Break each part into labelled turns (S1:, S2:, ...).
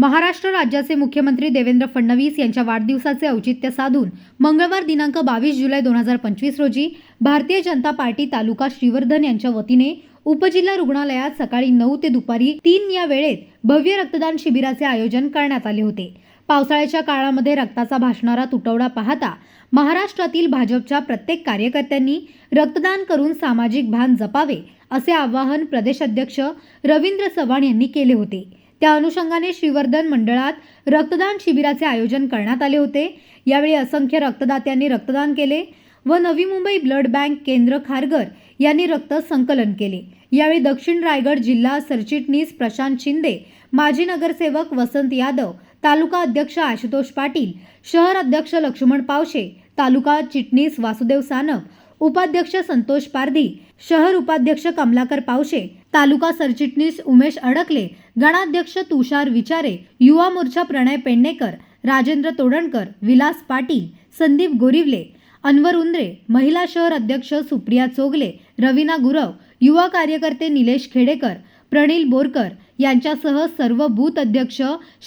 S1: महाराष्ट्र राज्याचे मुख्यमंत्री देवेंद्र फडणवीस यांच्या वाढदिवसाचे औचित्य साधून मंगळवार दिनांक बावीस जुलै दोन हजार पंचवीस रोजी भारतीय जनता पार्टी तालुका श्रीवर्धन यांच्या वतीने उपजिल्हा रुग्णालयात सकाळी नऊ ते दुपारी तीन या वेळेत भव्य रक्तदान शिबिराचे आयोजन करण्यात आले होते. पावसाळ्याच्या काळामध्ये रक्ताचा भासणारा तुटवडा पाहता महाराष्ट्रातील भाजपच्या प्रत्येक कार्यकर्त्यांनी रक्तदान करून सामाजिक भान जपावे असे आवाहन प्रदेशाध्यक्ष रवींद्र चव्हाण यांनी केले होते. त्या अनुषंगाने श्रीवर्धन मंडळात रक्तदान शिबिराचे आयोजन करण्यात आले होते. यावेळी असंख्य रक्तदात्यांनी रक्तदान केले व नवी मुंबई ब्लड बँक केंद्र खारघर यांनी रक्त संकलन केले. यावेळी दक्षिण रायगड जिल्हा सरचिटणीस प्रशांत शिंदे माजी नगरसेवक वसंत यादव तालुका अध्यक्ष आशुतोष पाटील शहर अध्यक्ष लक्ष्मण पावशे तालुका चिटणीस वासुदेव सानप उपाध्यक्ष संतोष पारधी शहर उपाध्यक्ष कमलाकर पावशे तालुका सरचिटणीस उमेश अडकले गणाध्यक्ष तुषार विचारे युवा मोर्चा प्रणय पेडणेकर राजेंद्र तोडणकर विलास पाटील संदीप गोरिवले अनवर उंद्रे महिला शहर अध्यक्ष सुप्रिया चोगले रवीना गुरव युवा कार्यकर्ते निलेश खेडेकर प्रणील बोरकर यांच्यासह सर्व बूथ अध्यक्ष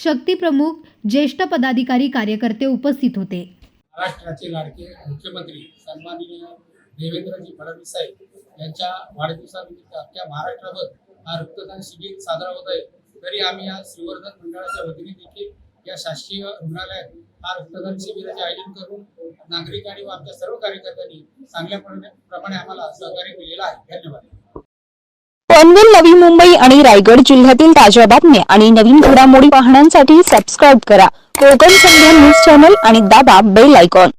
S1: शक्तीप्रमुख ज्येष्ठ पदाधिकारी कार्यकर्ते उपस्थित होते.
S2: महाराष्ट्राचे लाडके मुख्यमंत्री सन्माननीय देवेंद्रजी फडणवीस साहेब यांच्या वाढदिवसानिमित्त अख्ख्या महाराष्ट्रभर हा रक्तदान शिबिर साजरा होत आहे. तरी आम्ही या श्रीवर्धन मंडळाच्या वतीने देखील या शासकीय रुग्णालयात हा रक्तदान शिबिराचे आयोजन करून नागरिकांनी व आमच्या सर्व कार्यकर्त्यांनी चांगल्या प्रमाणे आम्हाला सहकार्य केलेलं आहे. धन्यवाद.
S3: पनवेल नवी मुंबई आणि रायगड जिल्ह्यातील ताज्या बातम्या आणि नवीन घडामोडी पाहण्यासाठी सबस्क्राईब करा. कोकण संध्या न्यूज चॅनल आणि दाबा बेल आयकॉन